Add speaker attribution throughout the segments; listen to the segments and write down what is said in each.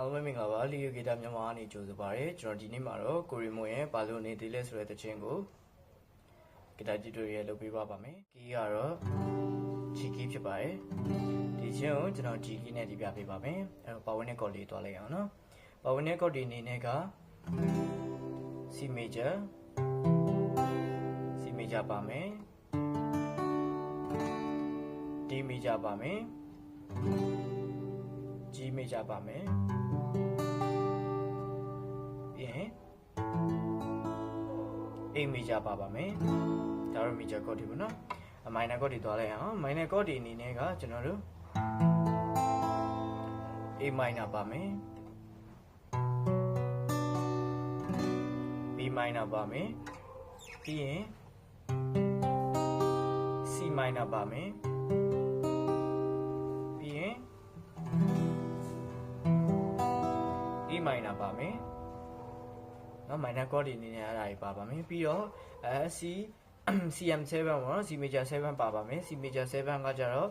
Speaker 1: အားလုံးပဲမင်္ဂလာပါလီယိုဂီတာမြန်မာအနေကြိုဆိုပါရစေကျွန်တော်ဒီနေ့မှာတော့ကိုရီမွန်ရဲ့ဘာလို့နေသေးလဲဆိုတဲ့သချင်းကိုဂီတာတီတိုရီယယ်လုပ်ပေးပါပါမယ်ကီးကတော့ချီကီးဖြစ်ပါတယ်ဒီချင်းကိုကျွန်တော်ဂျီကီးနဲ့ဒီပြပေးပါမယ်အဲ့တော့ပါဝင်တဲ့ကော်လေးတွားလိုက်အောင်နော်ပါဝင်တဲ့ကော်ဒီအနေနဲ့က C major C major ပါမယ် D major ပါမယ် G major ပါမယ် 8 major ပါပါမယ်ဒါတော့ major chord တွေပေါ့နော် minor chord တွေသွားလိုက်အောင် minor chord တွေအနေနဲ့ကကျွန်တော်တို့ A minor ပါမယ် B minor ပါမယ်ပြီးရင် C minor ပါမယ်ပြီးရင် E minor ပါမယ် နော် minor chord တွေအနေနဲ့အဲ့ဒါကြီးပါပါမယ်ပြီးတော့အဲ C CM7 ပေါ့နော် C major 7ပါပါမယ် C major 7ကကြတော့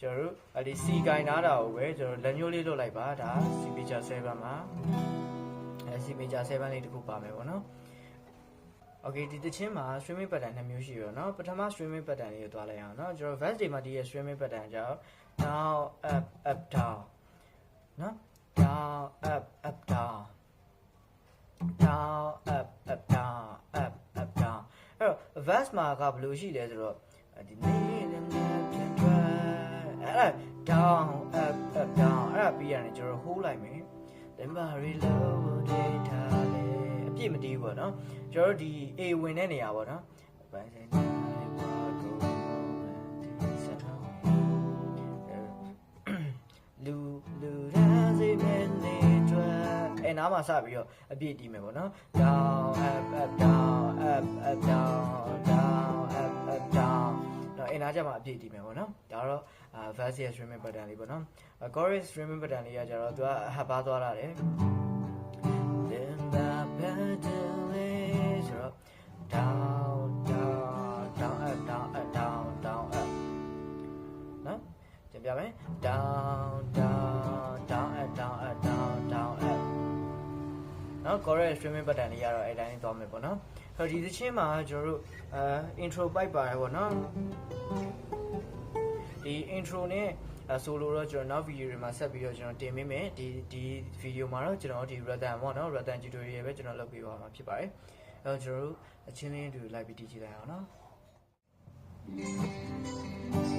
Speaker 1: ကျွန်တော်တို့အဲ့ဒီ C ကင်နာတာကိုပဲကျွန်တော်လက်ညှိုးလေးလွတ်လိုက်ပါဒါ C major 7မှာအဲ C major 7လေးတစ်ခုပါမယ်ပေါ့နော် Okay ဒီတချင်းမှာ streaming pattern နှစ်မျိုးရှိရเนาะပထမ streaming pattern လေးကိုသွားလိုက်အောင်เนาะကျွန်တော် verse တွေမှာဒီရဲ့ streaming pattern ကြောင့် down up up down เนาะ down up up down down up up down up up down အဲ့တော့ verse မှာကဘယ်လိုရှိလဲဆိုတော့ဒီနေ့လည်းပြန်ထွက်အဲ့ဒါ down up up down အဲ့ဒါပြီးရတယ်ကျွန်တော် hold လိုက်မယ် then very low data လေအပြည့်မတီးဘူးပေါ့နော်ကျွန်တော်တို့ဒီ A ဝင်တဲ့နေရာပေါ့နော် 9မှာစပြီးတော့အပြည့်တီးမယ်ပေါ့နော် down up up down up up down down up up down တော့အင်နာချက်မှာအပြည့်တီးမယ်ပေါ့နော်ဒါတော့ verse yes remember pattern လေးပေါ့နော် chorus remember pattern လေးကကြတော့သူကဟပ်ပါသွားတာတယ် then နော် chorus streaming pattern လေးကတော့အဲ့တိုင်းလေးသွားမယ်ပေါ့နော်ဆိုတော့ဒီသချင်းမှာကျွန်တော်တို့အဲ intro pipe ပါတယ်ပေါ့နော်ဒီ intro နဲ့အဲ solo တော့ကျွန်တော်နောက် video တွေမှာဆက်ပြီးတော့ကျွန်တော်တင်ပေးမယ်ဒီဒီ video မှာတော့ကျွန်တော်ဒီ rhythm ပေါ့နော် rhythm tutorial ပဲကျွန်တော်လုပ်ပေးပါမှာဖြစ်ပါတယ်အဲတော့ကျွန်တော်တို့အချင်းလေးတူလိုက်ပြီးတည်ကြည့်လိုက်အောင်နော်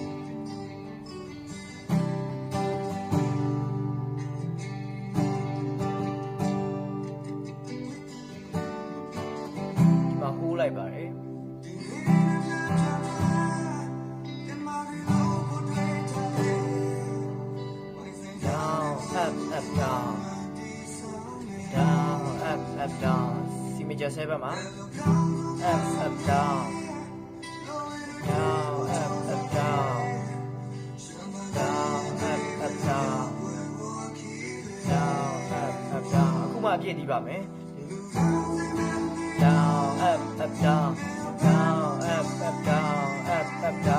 Speaker 1: up up down down up up down C major 7မှာ up up down down up up down down up up down down up up down အခုမှအပြည့်တီးပါမယ် down up up down down up up down up up down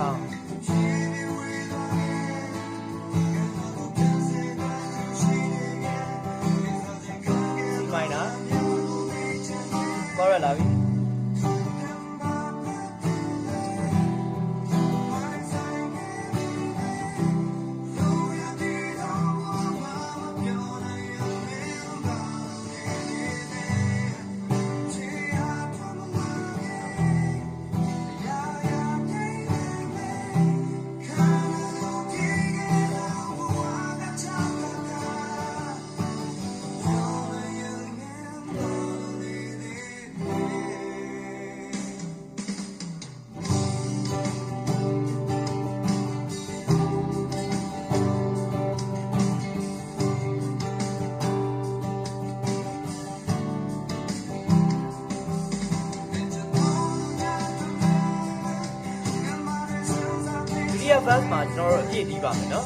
Speaker 1: verse မှာကျွန်တော်တို့အပြည့်တီးပါမယ်နော်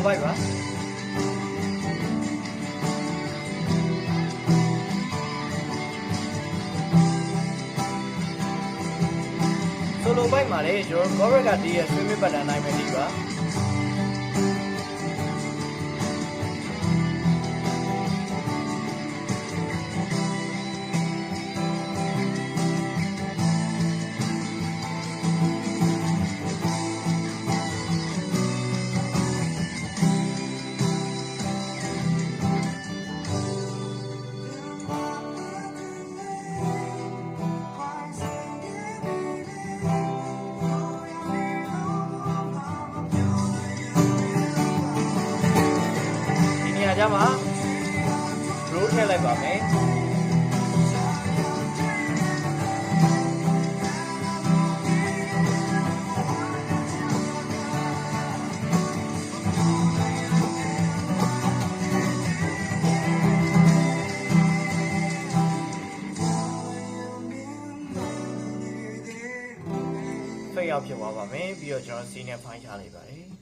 Speaker 1: လိုဘိုက်ပါဆိုလိုဘိုက်မှာလေကျွန်တော်ကောရက်ကတီးရဲ့ swimming pattern နိုင်မယ်ဒီပါ ထည့်လိုက်ပါမယ်ဖိတ်ရောက်ဖြစ်သွားပါမယ်ပြီးတော့ကျွန်တော်စီးနဲ့ဖိုင်းချလိုက်ပါတယ်